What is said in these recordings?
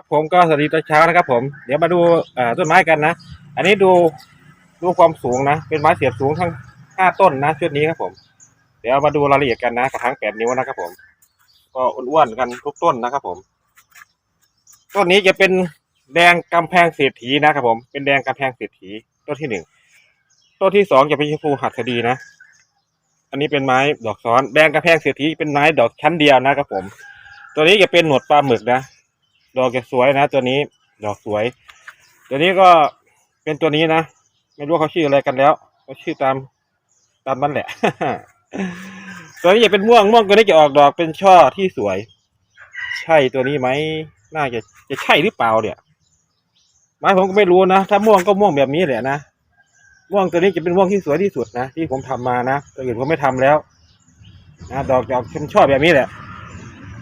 ครับผมก็สวัสดีตอนเช้านะครับ ผมเดี๋ยวมาดูต้นไม้กันนะ อันนี้ดูดูความสูงนะ เป็นไม้เสียบสูงทั้งห้าต้นนะชุดนี้ครับผม เดี๋ยวมาดูรายละเอียดกันนะกระถางแปดนิ้วนะครับ ผม ก็อ้วนๆกันทุกต้นนะครับ ผม ต้นนี้จะเป็นแดงกำแพงเศรษฐีนะครับ ผม เป็นแดงกำแพงเศรษฐีต้นที่หนึ่งต้นที่สองจะเป็นชมพูหัดสดีนะ อันนี้เป็นไม้ดอกซ้อนแดงกระแพงเศรษฐีเป็นไม้ดอกชั้นเดียวนะครับผม ตัวนี้จะเป็นหนวดปลาหมึกนะ ดอกจะสวยนะ ตัวนี้ ดอกสวย ตัวนี้ก็เป็นตัวนี้นะ ไม่รู้เขาชื่ออะไรกันแล้วเขาชื่อตามตามนั้นแหละ ตัวนี้จะเป็นม่วงม่วงตัวนี้จะออกดอกเป็นช่อที่สวย ใช่ตัวนี้ไหมน่าจะจะใช่หรือเปล่าเนี่ยไม้ผมก็ไม่รู้นะ ถ้าม่วงก็ม่วงแบบนี้แหละนะ ม่วงตัวนี้จะเป็นม่วงที่สวยที่สุดนะ ที่ผมทำมานะ ตัวอื่นผมไม่ทำแล้ว นะ ดอกดอกชมช่อแบบนี้แหละ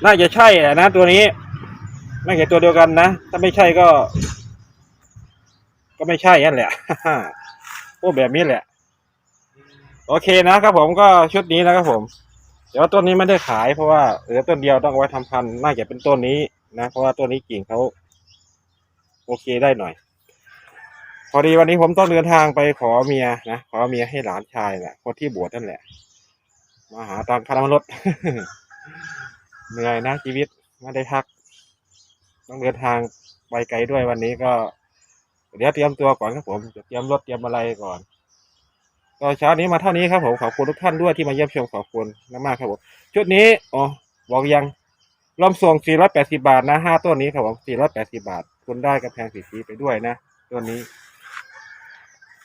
น่าจะใช่แหละนะ ตัวนี้ น่าจะตัวเดียวกันนะ ถ้าไม่ใช่ก็ ก็ไม่ใช่นั่นแหละพวกแบบนี้แหละ โอเคนะครับผมก็ชุดนี้นะครับผม เดี๋ยวต้นนี้ไม่ได้ขายเพราะว่าเหลือต้นเดียวต้องไว้ทำพันธุ์น่าจะเป็นต้นนี้นะ เพราะว่าต้นนี้กิ่งเขาโอเคได้หน่อย พอดีวันนี้ผมต้องเดินทางไปขอเมียนะขอเมียให้หลานชายแหละคนที่บวชนั่นแหละ มาหาตังค์ค่าน้ำมันรถเหนื่อยนะชีวิตไม่ได้พัก ต้องเดินทางไปไกลด้วยวันนี้ก็ เดี๋ยวเตรียมตัวก่อนครับผมจะเตรียมรถเตรียมอะไรก่อนก็เช้านี้มาเท่านี้ครับผมขอบคุณทุกท่านด้วยที่มาเยี่ยมชมขอบคุณมากๆครับผมชุดนี้อ๋อบอกยังรวมส่ง 480 บาทนะห้าต้นนี้ครับผม 480 บาท คุณได้กระแพงสีสีไปด้วยนะต้นนี้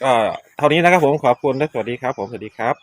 ก็เท่านี้นะครับผมขอบคุณและสวัสดีครับ ผมสวัสดีครับ